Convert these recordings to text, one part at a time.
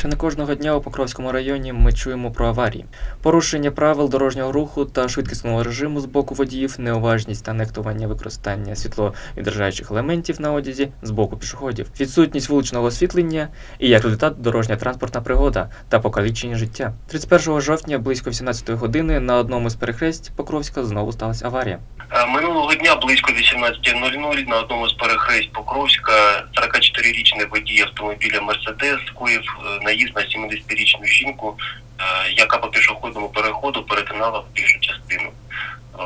Чи не кожного дня у Покровському районі ми чуємо про аварії, порушення правил дорожнього руху та швидкісного режиму з боку водіїв, неуважність та нехтування використання світловідражаючих елементів на одязі з боку пішоходів, відсутність вуличного освітлення і як результат дорожня транспортна пригода та покалічення життя. 31 жовтня близько 18 години на одному з перехресть Покровська знову сталася аварія. Минулого дня близько 18.00 на одному з перехресть Покровська 44-річний водій автомобіля Мерседес скоїв е, наїзд на 70-річну жінку, е, яка по пішохідному переходу перетинала пішу частину.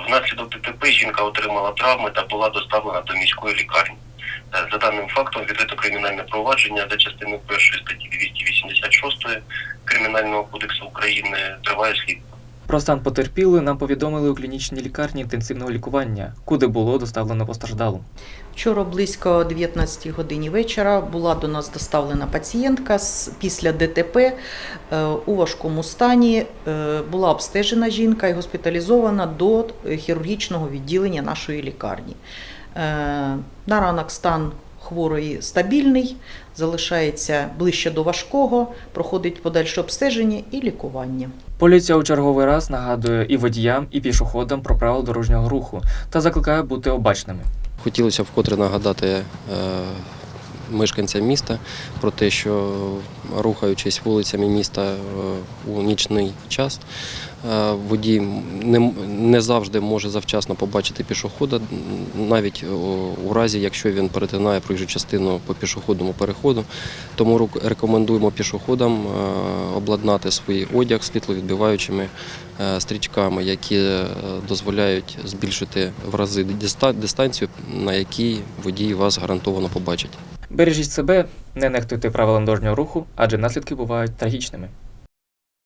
Внаслідок ДТП жінка отримала травми та була доставлена до міської лікарні. Е, За даним фактом відкрито кримінальне провадження за частиною першої статті 286 Кримінального кодексу України триває слід. Про стан потерпілої нам повідомили у клінічній лікарні інтенсивного лікування, куди було доставлено постраждалу. Вчора близько 19 годині вечора була до нас доставлена пацієнтка після ДТП е, у важкому стані. Е, Була обстежена жінка і госпіталізована до е, хірургічного відділення нашої лікарні. На ранок стан хворої стабільний, залишається ближче до важкого, проходить подальше обстеження і лікування. Поліція у черговий раз нагадує і водіям, і пішоходам про правила дорожнього руху та закликає бути обачними. Хотілося вкотре нагадати е, мешканцям міста про те, що рухаючись вулицями міста е, у нічний час, е, водій не, завжди може завчасно побачити пішохода, навіть у разі, якщо він перетинає проїжджу частину по пішохідному переходу. Тому рекомендуємо пішоходам е, обладнати свій одяг світловідбиваючими е, стрічками, які е, дозволяють збільшити в рази дистанцію, на якій водій вас гарантовано побачить. Бережіть себе, не нехтуйте правилам дорожнього руху, адже наслідки бувають трагічними.